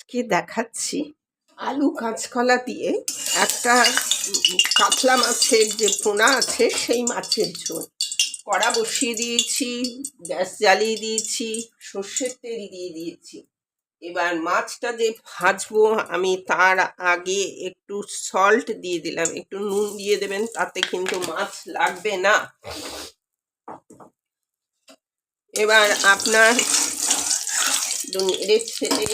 আজকে দেখাচ্ছি আলু কাঁচকলা দিয়ে একটা কাতলা মাছের যে পোনা আছে, সেই মাছের ঝোল। কড়া বসিয়ে দিয়েছি, গ্যাস জ্বালিয়ে দিয়েছি, সর্ষের তেল দিয়ে দিয়েছি। এবার মাছটা যে ভাজবো, আমি তার আগে একটু সল্ট দিয়ে দিলাম। একটু নুন দিয়ে দেবেন, তাতে কিন্তু মাছ লাগবে না। এবার আপনার ছেড়ে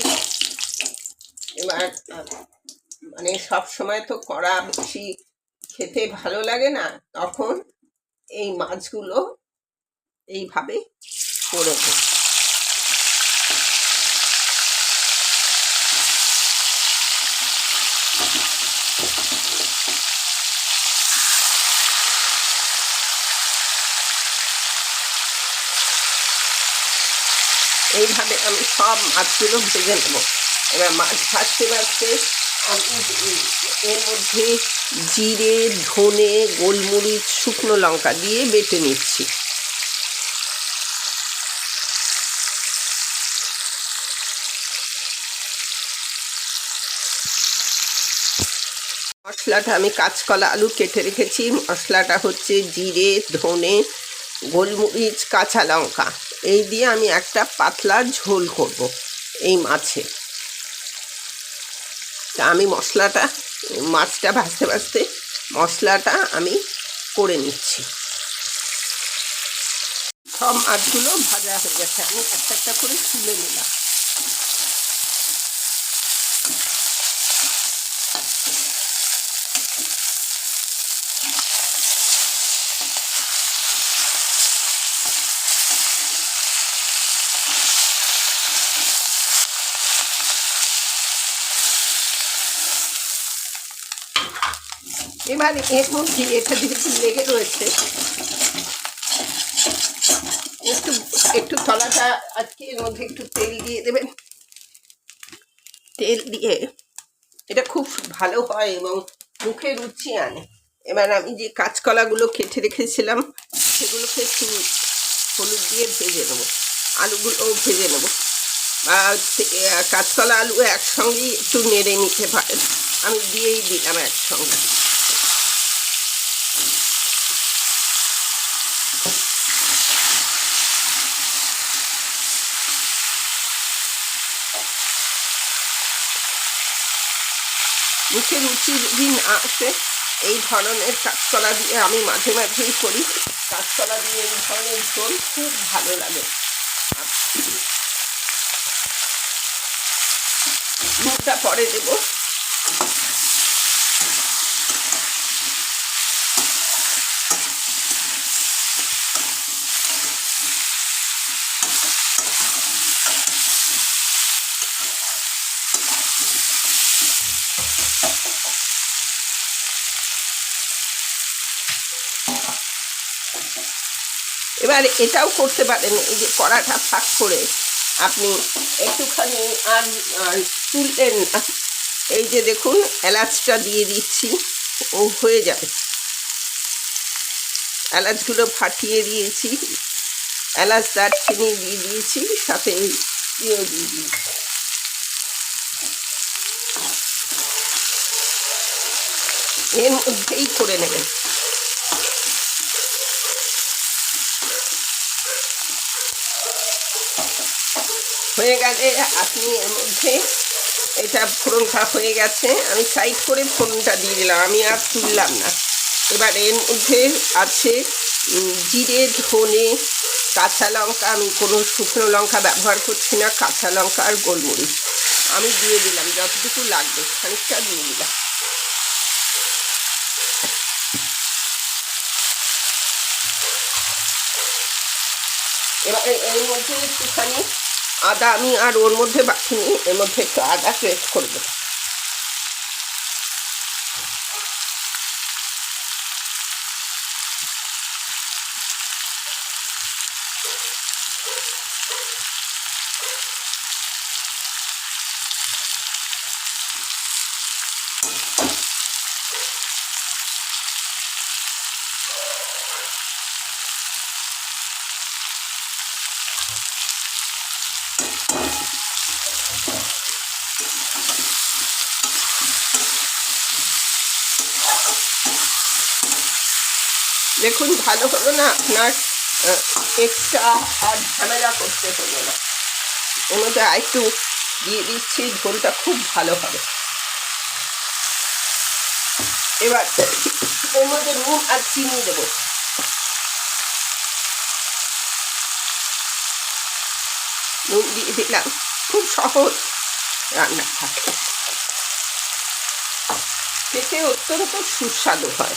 এবার মানে সব সময় তো কড়া বেশি খেতে ভালো লাগে না, তখন এই মাছগুলো এইভাবে করে দেব এইভাবে আমি সব মাছগুলো ভেজে নেব। এবার মাছ ভাজতে ভাজতে আমি এর মধ্যে জিরে, ধনে, গোলমরিচ, শুকনো লঙ্কা দিয়ে বেটে নিচ্ছি। মশলাটা আমি কাঁচকলা, আলু কেটে রেখেছি। মশলাটা হচ্ছে জিরে, ধনে, গোলমরিচ, কাঁচা লঙ্কা। এই দিয়ে আমি একটা পাতলা ঝোল করব এই মাছে। তা আমি মশলাটা, মাছটা ভাজতে ভাজতে মশলাটা আমি করে নিচ্ছি। সব মাছগুলো ভাজা হয়ে গেছে। আমি একটা একটা করে তুলে নিলাম। এবার এর মধ্যে এটা যেহেতু লেগে রয়েছে, একটু একটু তলাটা আজকে এর মধ্যে একটু তেল দিয়ে দেবেন। তেল দিয়ে এটা খুব ভালো হয় এবং মুখে রুচি আনে। এবার আমি যে কাঁচকলাগুলো কেটে রেখেছিলাম, সেগুলোকে একটু হলুদ দিয়ে ভেজে নেব। আলুগুলোও ভেজে নেব। কাঁচকলা আলু একসঙ্গেই একটু নেড়ে নিতে পারেন। আমি দিয়েই দিলাম একসঙ্গে। মুখে রুচি যদি না আসে, এই ধরনের কাঁচকলা দিয়ে আমি মাঝে মাঝেই করি। কাঁচকলা দিয়ে এই ধরনের ঝোল খুব ভালো লাগে। মুখটা পরে দেবো। এবার এটাও করতে পারেন, এই যে কড়াটা ফাঁক করে। আপনি একটুখানি আর তুললেন না। এই যে দেখুন, এলাচটা দিয়ে দিচ্ছি, ও হয়ে যাবে। এলাচগুলো ফাটিয়ে দিয়েছি। এলাচ দারচিনি দিয়ে দিয়েছি, সাথে ইয়েও দিয়ে দিয়েছি। এর মধ্যেই করে নেবেন। হয়ে গেলে আপনি এর মধ্যে এটা ফোড়নটা হয়ে গেছে। আমি সাইড করে ফোড়নটা দিয়ে দিলাম, আমি আর তুললাম না। এবার এর মধ্যে আছে জিরে, ধনে, কাঁচা লঙ্কা, আমি কোনো শুকনো লঙ্কা ব্যবহার করছি না, কাঁচা লঙ্কা আর গোলমরিচ। আমি দিয়ে দিলাম, যতটুকু লাগবে, খানিকটা দিয়ে দিলাম। এবারে এর মধ্যে একটুখানি আদা আমি আর ওর মধ্যে বাকি নিই এর মধ্যে একটু আদা পেস্ট করে দেখুন, ভালো হলো না আপনার এক্সট্রা আর ঝামেলা করতে হলো না। এর মধ্যে আরেকটু দিয়ে দিচ্ছি, ঝোলটা খুব ভালো হবে। এবার এর মধ্যে নুন আর চিনি দেবো। নুন দিয়ে দিলাম, খুব সহজ রান্না থাকে। খেতে অত্যন্ত সুস্বাদু হয়।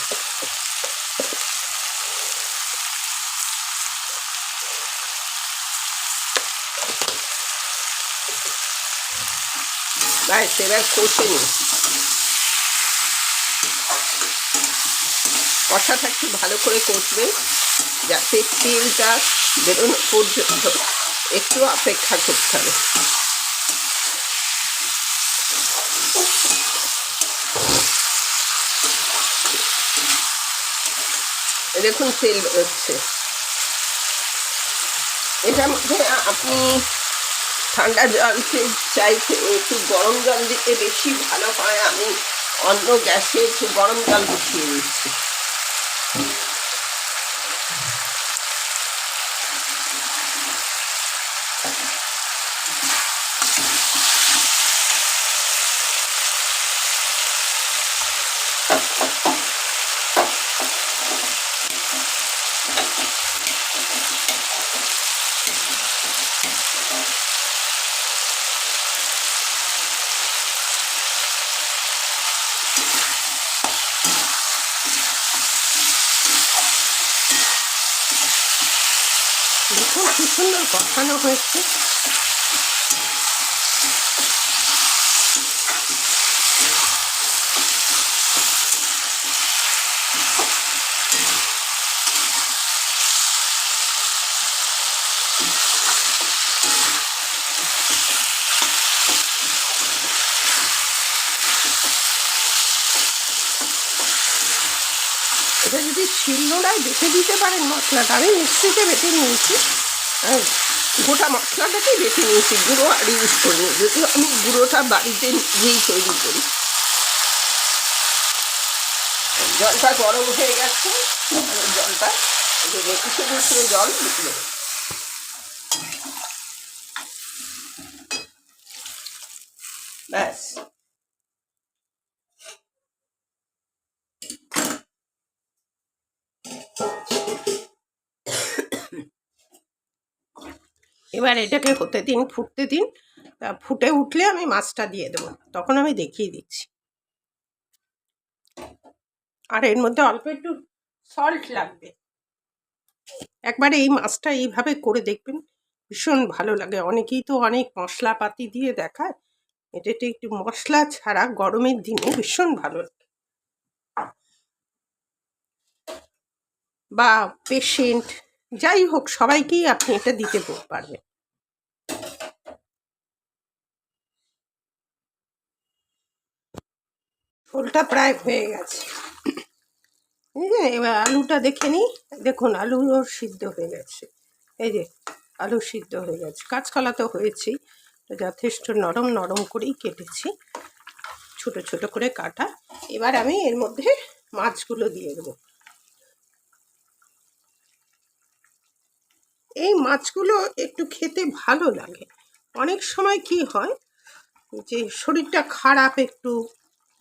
ব্যাস এবার কষে নিই কষাটা একটু ভালো করে কষবে যাতে তেলটা বেরোনো পর্যন্ত একটু অপেক্ষা করতে হবে দেখুন তেল বেরোচ্ছে এটার মধ্যে আপনি ঠান্ডা জলকে চাইতে একটু গরম জল দিতে বেশি ভালো হয়। আমি অন্য গ্যাসে একটু গরম জল বসিয়ে দিচ্ছি দেখুন কি সুন্দর কষানো হয়েছে এটা যদি শিলনোড়ায় বেটে দিতে পারেন মশলাটা আমি মিক্সিতে বেটে নিয়েছি গোটা মশলাটাকেই বেটে নিয়েছি, গুঁড়ো আর ইউজ করিনি যদিও আমি গুঁড়োটা বাড়িতে নিজেই তৈরি করি। জলটা গরম হয়ে গেছে জলটা কিছু কিছু জল দিতে ব্যাস। এবার এটাকে হতে দিন, ফুটতে দিন, তা ফুটে উঠলে আমি মাছটা দিয়ে দেবো। তখন আমি দেখিয়ে দিচ্ছি। আর এর মধ্যে অল্প একটু সল্ট লাগবে। একবার এই মাছটা এইভাবে করে দেখবেন, ভীষণ ভালো লাগে। অনেকেই তো অনেক মশলাপাতি দিয়ে দেখায়, এটাতে একটু মশলা ছাড়া গরমের দিনে ভীষণ ভালো লাগে। বা পেশেন্ট যাই হোক, সবাইকেই আপনি এটা দিতে পারবেন। ঝোলটা প্রায় হয়ে গেছে। এই যে, এবার আলুটা দেখে নিই। দেখুন, আলুও সিদ্ধ হয়ে গেছে। এই যে, আলু সিদ্ধ হয়ে গেছে। কাঁচকলা তো হয়েছেই। যথেষ্ট নরম নরম করেই কেটেছি। ছোট ছোট করে কাটা। এবার আমি এর মধ্যে মাছগুলো দিয়ে দেবো। এই মাছগুলো একটু খেতে ভালো লাগে। অনেক সময় কি হয় যে, শরীরটা খারাপ একটু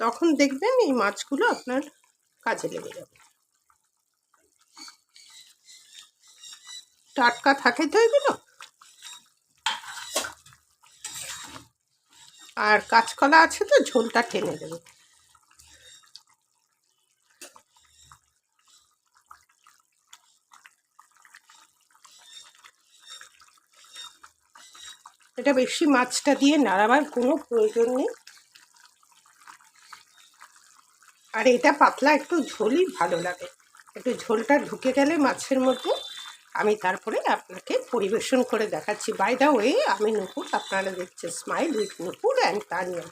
তখন দেখবেন এই মাছগুলো আপনার কাজে লেগে যাবে। টাটকা থাকে তো এগুলো? আর কাঁচকলা আছে তো, ঝোলটা টেনে দেবে। এটা বেশি মাছটা দিয়ে নাড়াবার কোনো প্রয়োজন নেই। আর এটা পাতলা, একটু ঝোলই ভালো লাগে। একটু ঝোলটা ঢুকে গেলে মাছের মধ্যে আমি তারপরে আপনাকে পরিবেশন করে দেখাচ্ছি। বাই দা ওয়ে আমি নুপুর, আপনারা দেখছেন smile with Nupur and Tania.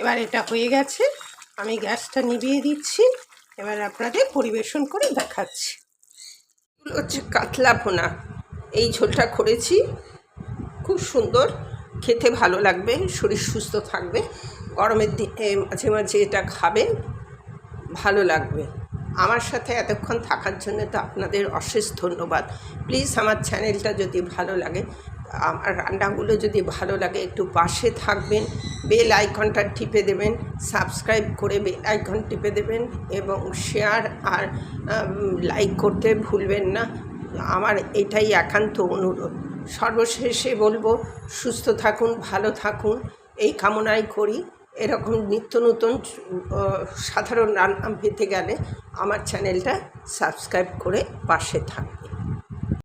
এবার এটা হয়ে গেছে, আমি গ্যাসটা নিভিয়ে দিচ্ছি। এবার আপনাদের পরিবেশন করে দেখাচ্ছি। হচ্ছে কাতলা ভোনা। এই ঝোলটা করেছি। খুব সুন্দর। খেতে ভালো লাগবে, শরীর সুস্থ থাকবে। গরমের দিনে মাঝে মাঝে এটা খাবেন ভালো লাগবে। আমার সাথে এতক্ষণ থাকার জন্য তো আপনাদের অশেষ ধন্যবাদ। প্লিজ আমার চ্যানেলটা যদি ভালো লাগে, আমার রান্নাগুলো যদি ভালো লাগে, একটু পাশে থাকবেন, বেল আইকনটা টিপে দেবেন, সাবস্ক্রাইব করে বেল আইকন টিপে দেবেন এবং শেয়ার আর লাইক করতে ভুলবেন না। আমার এটাই একান্ত অনুরোধ। সর্বশেষে বলব, সুস্থ থাকুন, ভালো থাকুন। এই কামনাই করি। এরকম নিত্য নতুন সাধারণ রান্না পেতে গেলে আমার চ্যানেলটা সাবস্ক্রাইব করে পাশে থাকুন